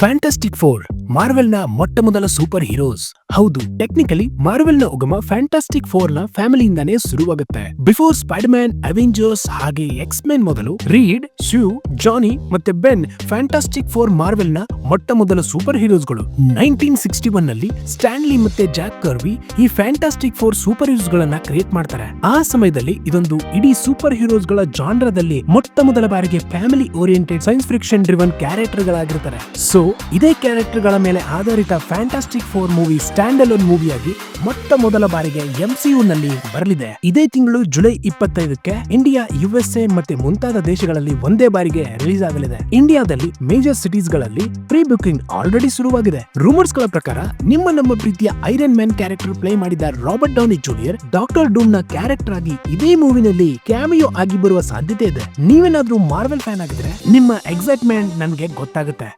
Fantastic Four ಮಾರ್ವೆಲ್ನ ಮೊಟ್ಟ ಮೊದಲ ಸೂಪರ್ ಹೀರೋಸ್ ಹೌದು ಟೆಕ್ನಿಕಲಿ ಮಾರ್ವೆಲ್ನ ಉಗಮ ಫ್ಯಾಂಟಾಸ್ಟಿಕ್ ಫೋರ್ನ ಫ್ಯಾಮಿಲಿಯಿಂದಾನೇ ಶುರುವಾಗುತ್ತೆ. ಬಿಫೋರ್ ಸ್ಪೈಡರ್ ಮ್ಯಾನ್ ಅವೆಂಜರ್ಸ್ ಹಾಗೆ ಎಕ್ಸ್ ಮೆನ್ ಮೊದಲು ರೀಡ್ ಶ್ಯೂ ಜಾನಿ ಮತ್ತೆ ಬೆನ್ ಫ್ಯಾಂಟಾಸ್ಟಿಕ್ ಫೋರ್ ಮಾರ್ವೆಲ್ನ ಮೊಟ್ಟ ಮೊದಲ ಸೂಪರ್ ಹೀರೋಸ್ಗಳು ನೈನ್ಟೀನ್ ಸಿಕ್ಸ್ಟಿ ಒನ್ನಲ್ಲಿ ಸ್ಟ್ಯಾನ್ಲಿ ಮತ್ತೆ ಜಾಕ್ ಕರ್ವಿ ಈ ಫ್ಯಾಂಟಾಸ್ಟಿಕ್ ಫೋರ್ ಸೂಪರ್ ಹೀರೋಸ್ ಗಳನ್ನ ಕ್ರಿಯೇಟ್ ಮಾಡ್ತಾರೆ. ಆ ಸಮಯದಲ್ಲಿ ಇದೊಂದು ಇಡೀ ಸೂಪರ್ ಹೀರೋಸ್ಗಳ ಜಾನ್ರದಲ್ಲಿ ಮೊಟ್ಟ ಮೊದಲ ಬಾರಿಗೆ family oriented science fiction driven character ಗಳಾಗಿರ್ತಾರೆ so ಇದೇ ಕ್ಯಾರೆಕ್ಟರ್ಗಳ ಮೇಲೆ ಆಧಾರಿತ Fantastic Four movie stand alone ಮೂವಿಯಾಗಿ ಮೊಟ್ಟ ಮೊದಲ ಬಾರಿಗೆ ಎಂಸಿಯು ನಲ್ಲಿ ಬರಲಿದೆ. ಇದೇ ತಿಂಗಳು ಜುಲೈ ಇಪ್ಪತ್ತೈದಕ್ಕೆ ಇಂಡಿಯಾ ಯುಎಸ್ಎ ಮತ್ತೆ ಮುಂತಾದ ದೇಶಗಳಲ್ಲಿ ಒಂದೇ ಬಾರಿಗೆ ರಿಲೀಸ್ ಆಗಲಿದೆ. ಇಂಡಿಯಾದಲ್ಲಿ ಮೇಜರ್ ಸಿಟೀಸ್ಗಳಲ್ಲಿ ಪ್ರೀ ಬುಕಿಂಗ್ ಆಲ್ರೆಡಿ ಶುರುವಾಗಿದೆ. ರೂಮರ್ಸ್ಗಳ ಪ್ರಕಾರ ನಿಮ್ಮ ನಮ್ಮ ಪ್ರೀತಿಯ ಐರನ್ ಮ್ಯಾನ್ ಕ್ಯಾರೆಕ್ಟರ್ ಪ್ಲೇ ಮಾಡಿದ ರಾಬರ್ಟ್ ಡೌನಿ ಜೂನಿಯರ್ ಡಾಕ್ಟರ್ ಡೂಮ್ನ ಕ್ಯಾರೆಕ್ಟರ್ ಆಗಿ ಇದೇ ಮೂವಿನಲ್ಲಿ ಕ್ಯಾಮಿಯೋ ಆಗಿ ಬರುವ ಸಾಧ್ಯತೆ ಇದೆ. ನೀವೇನಾದ್ರೂ ಮಾರ್ವೆಲ್ ಫ್ಯಾನ್ ಆಗಿದ್ರೆ ನಿಮ್ಮ ಎಕ್ಸೈಟ್ಮೆಂಟ್ ನನಗೆ ಗೊತ್ತಾಗುತ್ತೆ.